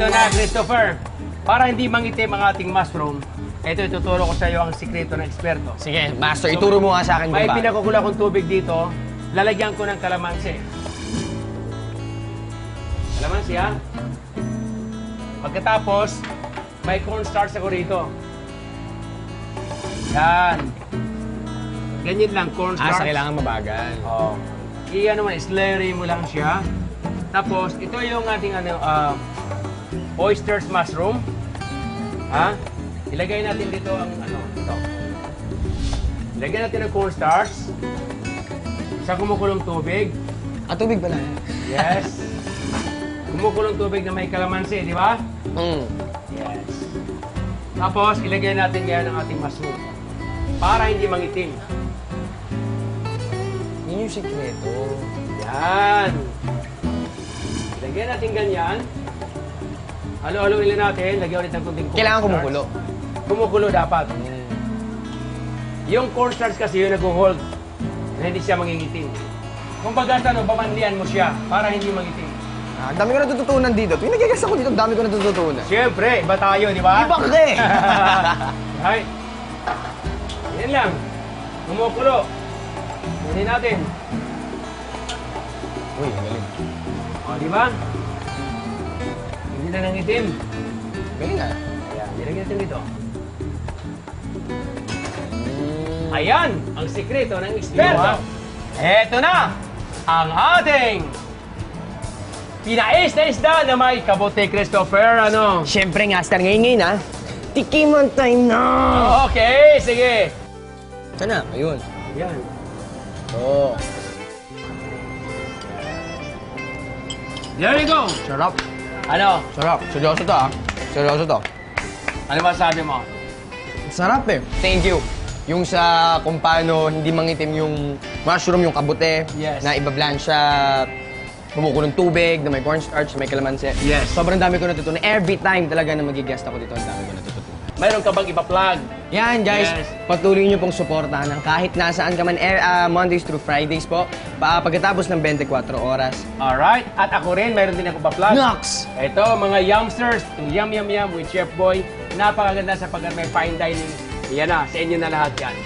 Eto na, Christopher. Para hindi mangitim ang ating mushroom, ito ituturo ko sa iyo ang sikreto ng eksperto. Sige, Master, ituro mo nga sa akin May kung paano. pinakukulo akong tubig dito, lalagyan ko ng kalamansi. Kalamansi ha? Pagkatapos, may cornstarch ako rito. Yan. Ganyan lang, Ah, cornstarch. sa kailangan mabagal. Oh. I-ano mo, slurry mo lang siya. Tapos, ito yung ating ano, ah, oysters mushroom. Ha? Ilagay natin dito ang ano, ito. Ilagay natin ang cornstarch sa kumukulong tubig. Ah, tubig pala. Yes. kumukulong tubig na may kalamansi, di ba? Mm. Yes. Tapos, ilagay natin yan ang ating mushroom para hindi mangitim. Yun yung sikreto. Yan. Lagyan natin ganyan. Halo-haloin lang natin. Lagyan ulit ng kunting Kailangan kumukulo. Kumukulo dapat. Mm. Yung cornstarch kasi yung nag-hold na hindi siya mangingitim. Kung baga ano, bamanlian mo siya para hindi mangitim. Ah, ang dami ko natututunan dito. Tuwing nag-guess ako dito, ang dami ko natututunan. Siyempre, iba tayo, di ba? Iba ka eh! Right. Yan lang. Kumukulo. Hindi natin. Uy, ang galing. O, di ba? Hindi na nangitim. Galing ah. Ayan, nilagyan natin dito. Mm. Ayan, ang sikreto ng eksperto. Eto na, ang ating pinais na isda na may kabote Christopher, ano? Siyempre nga, Star, ngayon ngayon ah. Tikiman time na! Okay, sige. Ito na, ayun. Ayan. Oo. Oh. There you go. Sarap. Ano? Sarap. Seryoso to ah. Seryoso to. Ano ba sabi mo? Sarap eh. Thank you. Yung sa kung paano hindi mangitim yung mushroom, yung kabute, Yes. na ibablan siya, bumukulong tubig, na may cornstarch, na may kalamansi. Yes. Sobrang dami ko natutunan. Every time talaga na magigest ako dito, ang dami ko natutunan. Mayroon ka bang ipa-plug? Yan guys, Yes. patuloy niyo pong suportahan ng kahit nasaan ka man, eh, ah, Mondays through Fridays po, pa, pagkatapos ng 24 oras. Alright. At ako rin, mayroon din ako pa-plug. Nox! Ito, mga yumsters, itong Yum Yum Yum with Chef Boy. Napakaganda sa pag may fine dining. Yan na, sa inyo na lahat yan.